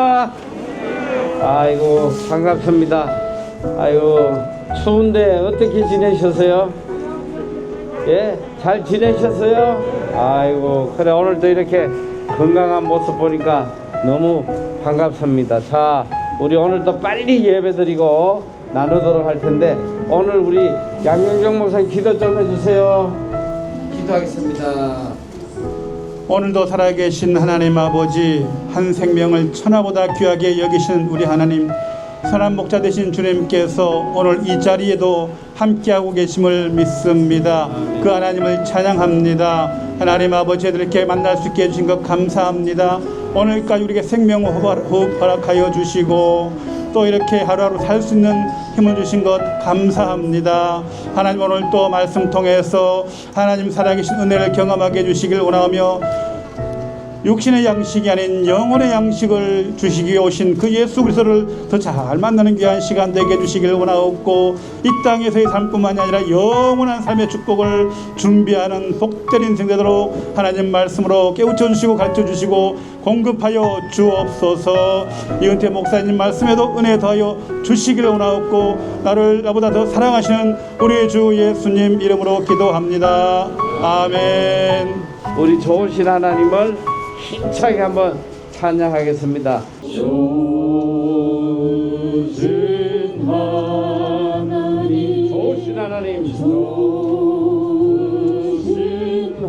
아, 아이고 반갑습니다. 아이고 추운데 어떻게 지내셨어요? 예, 잘 지내셨어요? 아이고 그래 오늘도 이렇게 건강한 모습 보니까 너무 반갑습니다. 자, 우리 오늘도 빨리 예배드리고 나누도록 할 텐데 오늘 우리 양영정 목사님 기도 좀 해주세요. 기도하겠습니다. 오늘도 살아계신 하나님 아버지 한 생명을 천하보다 귀하게 여기신 우리 하나님 선한 목자 되신 주님께서 오늘 이 자리에도 함께하고 계심을 믿습니다. 그 하나님을 찬양합니다. 하나님 아버지 이렇게 만날 수 있게 해주신 것 감사합니다. 오늘까지 우리에게 생명 호흡 허락하여 주시고 또 이렇게 하루하루 살 수 있는 힘을 주신 것 감사합니다. 하나님 오늘 또 말씀 통해서 하나님 살아계신 은혜를 경험하게 해주시길 원하며 육신의 양식이 아닌 영혼의 양식을 주시기 오신 그 예수 그리스도를 더 잘 만나는 귀한 시간 되게 해주시길 원하옵고 이 땅에서의 삶뿐만이 아니라 영원한 삶의 축복을 준비하는 복된 인생 되도록 하나님 말씀으로 깨우쳐 주시고 가르쳐 주시고 공급하여 주옵소서. 이은태 목사님 말씀에도 은혜 더하여 주시길 원하옵고 나를 나보다 더 사랑하시는 우리 주 예수님 이름으로 기도합니다. 아멘. 우리 좋으신 하나님을 힘차게 한번 찬양하겠습니다. 좋으신 하나님, 좋으신 하나님, 좋으신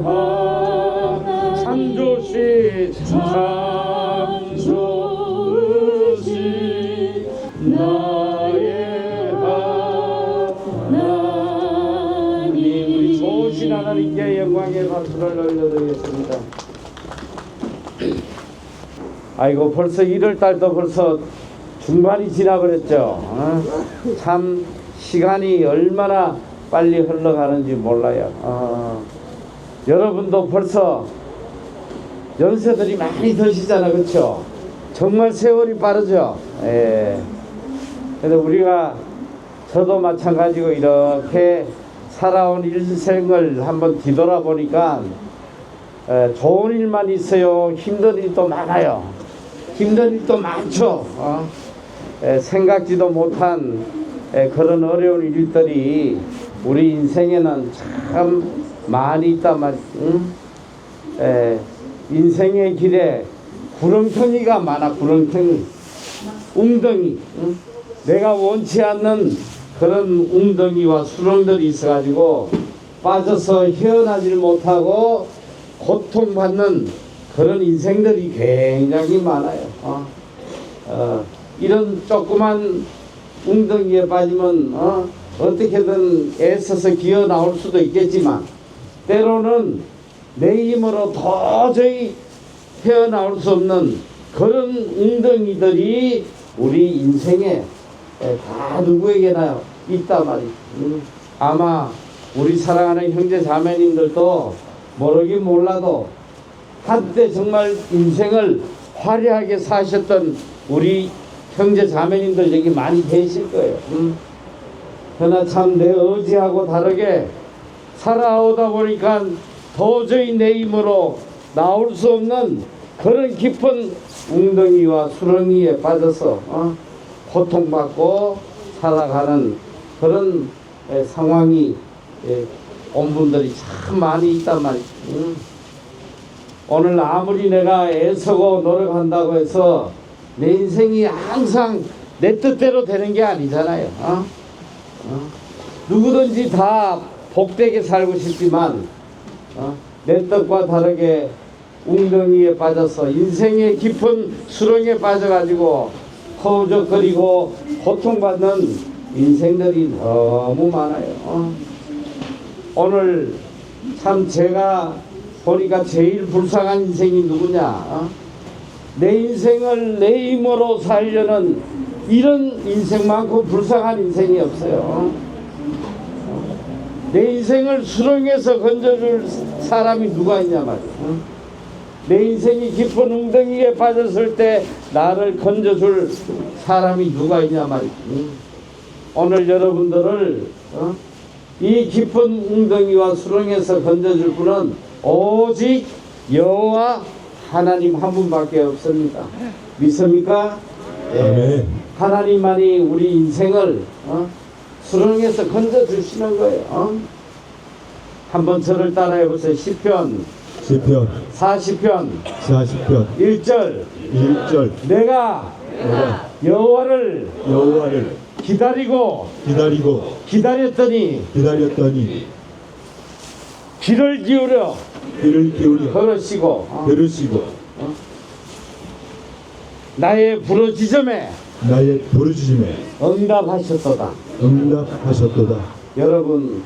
하나님, 참 좋으신, 참 좋으신 나의 하나님, 우리 좋으신 하나님께 영광의 박수를 올려드리겠습니다. 아이고 벌써 1월 달도 벌써 중반이 지나버렸죠. 어? 참 시간이 얼마나 빨리 흘러가는지 몰라요. 어. 여러분도 벌써 연세들이 많이 드시잖아, 그렇죠? 정말 세월이 빠르죠. 예. 그래서 우리가 저도 마찬가지고 이렇게 살아온 일생을 한번 뒤돌아보니까 에, 좋은 일만 있어요. 힘든 일도 많아요. 힘든 일도 많죠. 어? 에, 생각지도 못한 에, 그런 어려운 일들이 우리 인생에는 참 많이 있단 말. 응? 에, 인생의 길에 구렁텅이가 많아. 구렁텅이, 웅덩이. 응? 내가 원치 않는 그런 웅덩이와 수렁들이 있어가지고 빠져서 헤어나질 못하고 고통받는 그런 인생들이 굉장히 많아요. 어? 어, 이런 조그만 웅덩이에 빠지면 어? 어떻게든 애써서 기어 나올 수도 있겠지만 때로는 내 힘으로 도저히 헤어나올 수 없는 그런 웅덩이들이 우리 인생에 에, 다 누구에게나 있단 말이에요. 음, 아마 우리 사랑하는 형제 자매님들도 모르긴 몰라도 한때 정말 인생을 화려하게 사셨던 우리 형제 자매님들 여기 많이 계실 거예요. 음. 그러나 참 내 의지하고 다르게 살아오다 보니까 도저히 내 힘으로 나올 수 없는 그런 깊은 웅덩이와 수렁이에 빠져서 어? 고통받고 살아가는 그런 에, 상황이 에, 온 분들이 참 많이 있단 말이죠. 음. 오늘 아무리 내가 애쓰고 노력한다고 해서 내 인생이 항상 내 뜻대로 되는 게 아니잖아요. 어? 어? 누구든지 다 복되게 살고 싶지만 어? 내 뜻과 다르게 웅덩이에 빠져서 인생의 깊은 수렁에 빠져가지고 허우적거리고 고통받는 인생들이 너무 많아요. 어? 오늘 참 제가 보니까 제일 불쌍한 인생이 누구냐? 어? 내 인생을 내 힘으로 살려는 이런 인생만큼 불쌍한 인생이 없어요. 내 인생을 수렁에서 건져줄 사람이 누가 있냐 말이야. 어? 내 인생이 깊은 웅덩이에 빠졌을 때 나를 건져줄 사람이 누가 있냐 말이야. 어? 오늘 여러분들을 어? 이 깊은 웅덩이와 수렁에서 건져줄 분은 오직 여호와 하나님 한 분밖에 없습니다. 믿습니까? 아멘. 하나님만이 우리 인생을 어? 수렁에서 건져 주시는 거예요. 어? 한번 저를 따라해 보세요. 시편 시편 40편 40편 1절 1절 내가 내가 여호와를 여호와를 기다리고 기다리고 기다렸더니 기다렸더니 귀를 기울여 귀를 기울여 어? 들으시고 나의 부르짖음에 나의 부르짖음에 응답하셨도다. 응답하셨도다. 여러분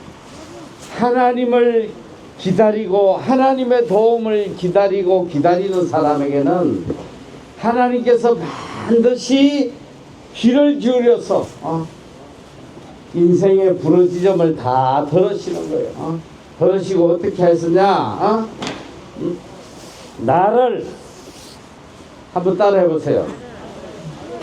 하나님을 기다리고 하나님의 도움을 기다리고 기다리는 사람에게는 하나님께서 반드시 귀를 기울여서 어, 인생의 부르짖음을 다 들으시는 거예요. 어? 들으시고 어떻게 하셨냐? 어? 음? 나를 한번 따라 해 보세요.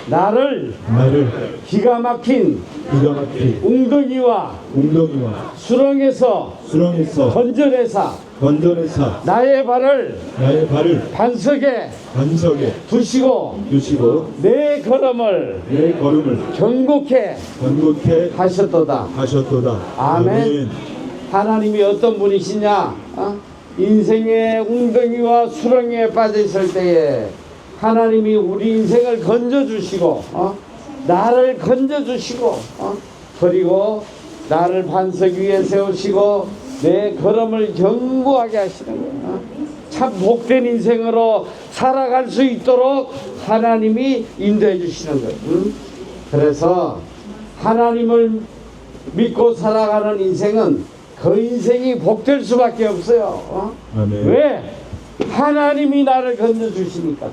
나를 나를 기가 막힌 기가 막힌 웅덩이와 웅덩이와 수렁에서 수렁에서 건져내사 건져내사 나의 발을 나의 발을 반석에 반석에 두시고 두시고 내 걸음을 내 걸음을 경고케 건국해 하셨도다. 하셨도다. 아멘. 하나님이 어떤 분이시냐? 어? 인생의 웅덩이와 수렁에 빠져 있을 때에 하나님이 우리 인생을 건져 주시고 어? 나를 건져 주시고 어? 그리고 나를 반석 위에 세우시고 내 걸음을 견고하게 하시는 거예요. 어? 참 복된 인생으로 살아갈 수 있도록 하나님이 인도해 주시는 거예요. 응? 그래서 하나님을 믿고 살아가는 인생은 그 인생이 복될 수밖에 없어요. 어? 아멘. 왜? 하나님이 나를 건져주시니까.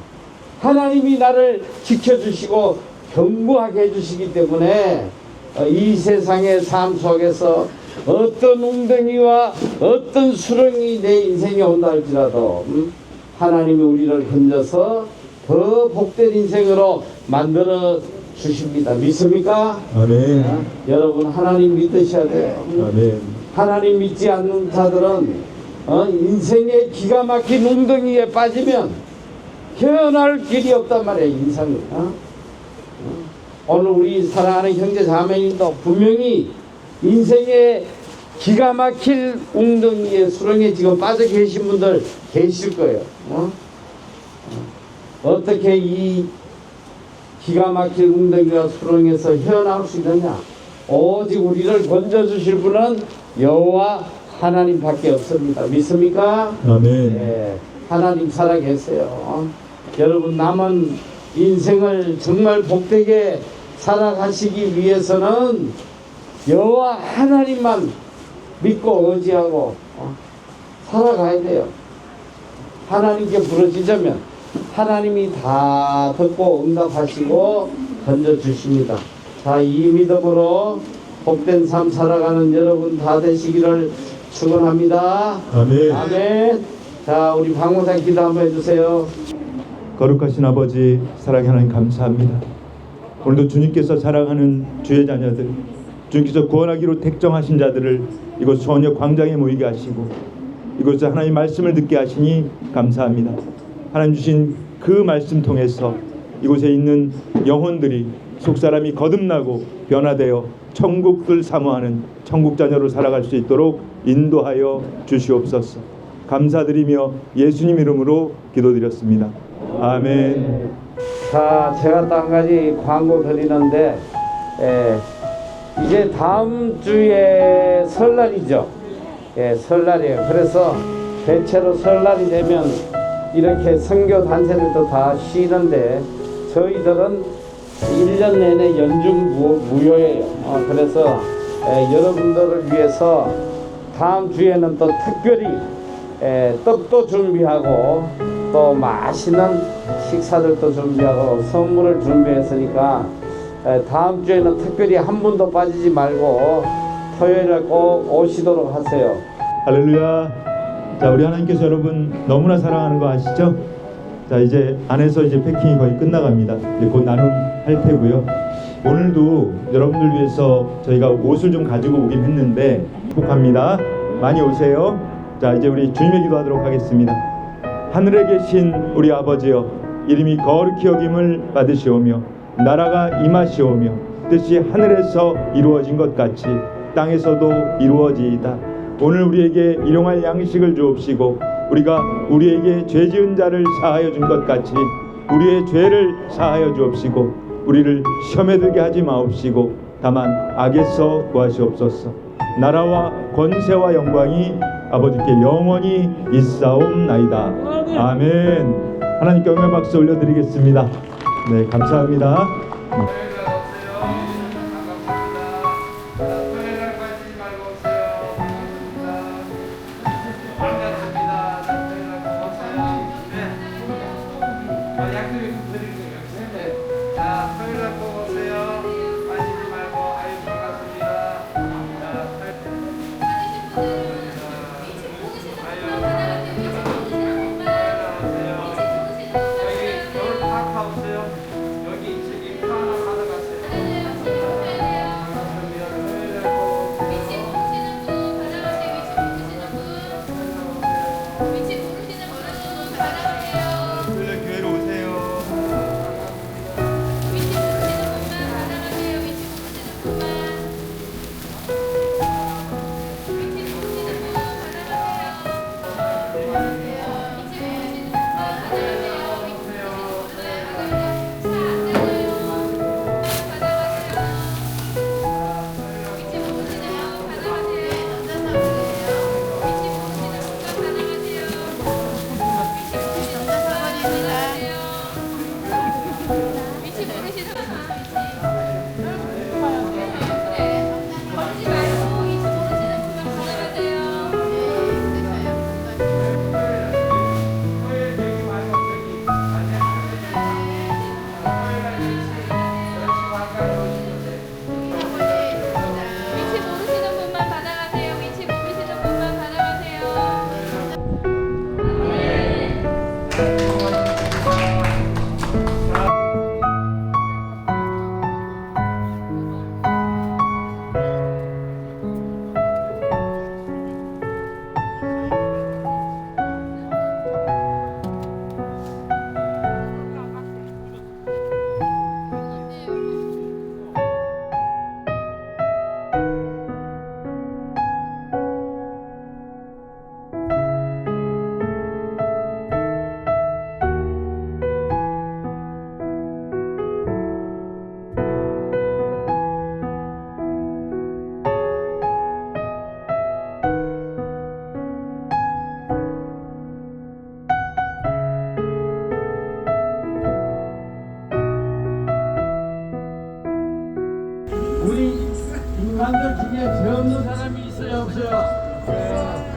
하나님이 나를 지켜주시고 견고하게 해주시기 때문에 어, 이 세상의 삶 속에서 어떤 웅덩이와 어떤 수렁이 내 인생에 온다 할지라도 음, 하나님이 우리를 건져서 더 복된 인생으로 만들어 주십니다. 믿습니까? 아멘. 어? 여러분 하나님 믿으셔야 돼요. 음. 아멘. 하나님 믿지 않는 자들은 어, 인생의 기가 막힌 웅덩이에 빠지면 헤어날 길이 없단 말이에요 인생이 어? 어? 오늘 우리 사랑하는 형제 자매님도 분명히 인생의 기가 막힐 웅덩이에 수렁에 지금 빠져 계신 분들 계실 거예요 어? 어? 어떻게 이 기가 막힐 웅덩이와 수렁에서 헤어나올 수 있느냐? 오직 우리를 건져주실 분은 여호와 하나님밖에 없습니다. 믿습니까? 아멘. 예, 하나님 살아계세요. 어? 여러분 남은 인생을 정말 복되게 살아가시기 위해서는 여호와 하나님만 믿고 의지하고 어? 살아가야 돼요. 하나님께 부르짖으면 하나님이 다 듣고 응답하시고 던져주십니다. 자, 이 믿음으로 복된 삶 살아가는 여러분 다 되시기를 축원합니다. 아멘. 아멘. 자, 우리 방문상 기도 한번 해주세요. 거룩하신 아버지 사랑하는 하나님 감사합니다. 오늘도 주님께서 사랑하는 주의 자녀들 주님께서 구원하기로 택정하신 자들을 이곳 소녀 광장에 모이게 하시고 이곳에 하나님 말씀을 듣게 하시니 감사합니다. 하나님 주신 그 말씀 통해서 이곳에 있는 영혼들이 속사람이 거듭나고 변화되어 천국을 사모하는 천국 자녀로 살아갈 수 있도록 인도하여 주시옵소서. 감사드리며 예수님 이름으로 기도드렸습니다. 아멘. 자, 제가 또 한 가지 광고 드리는데, 예, 이제 다음 주에 설날이죠. 예, 설날이에요. 그래서 대체로 설날이 되면 이렇게 선교 단체들도 다 쉬는데, 저희들은 1년 내내 연중 무- 무효예요. 어, 그래서 예, 여러분들을 위해서 다음 주에는 또 특별히 에, 떡도 준비하고 또 맛있는 식사들도 준비하고 선물을 준비했으니까 에, 다음 주에는 특별히 한 분도 빠지지 말고 토요일에 꼭 오시도록 하세요. 할렐루야. 자, 우리 하나님께서 여러분 너무나 사랑하는 거 아시죠? 자, 이제 안에서 이제 패킹이 거의 끝나갑니다. 이제 곧 나눔 할 테고요. 오늘도 여러분들 위해서 저희가 옷을 좀 가지고 오긴 했는데 축복합니다. 많이 오세요. 자, 이제 우리 주님의 기도하도록 하겠습니다. 하늘에 계신 우리 아버지여 이름이 거룩히 여김을 받으시오며 나라가 임하시오며 뜻이 하늘에서 이루어진 것 같이 땅에서도 이루어지이다. 오늘 우리에게 일용할 양식을 주옵시고 우리가 우리에게 죄 지은 자를 사하여 준 것 같이 우리의 죄를 사하여 주옵시고 우리를 시험에 들게 하지 마옵시고 다만 악에서 구하시옵소서. 나라와 권세와 영광이 아버지께 영원히 있사옵나이다. 아멘. 하나님께 영광 박수 올려드리겠습니다. 네, 감사합니다. 우 중에 죄 없는 사람이 있어요 없어요?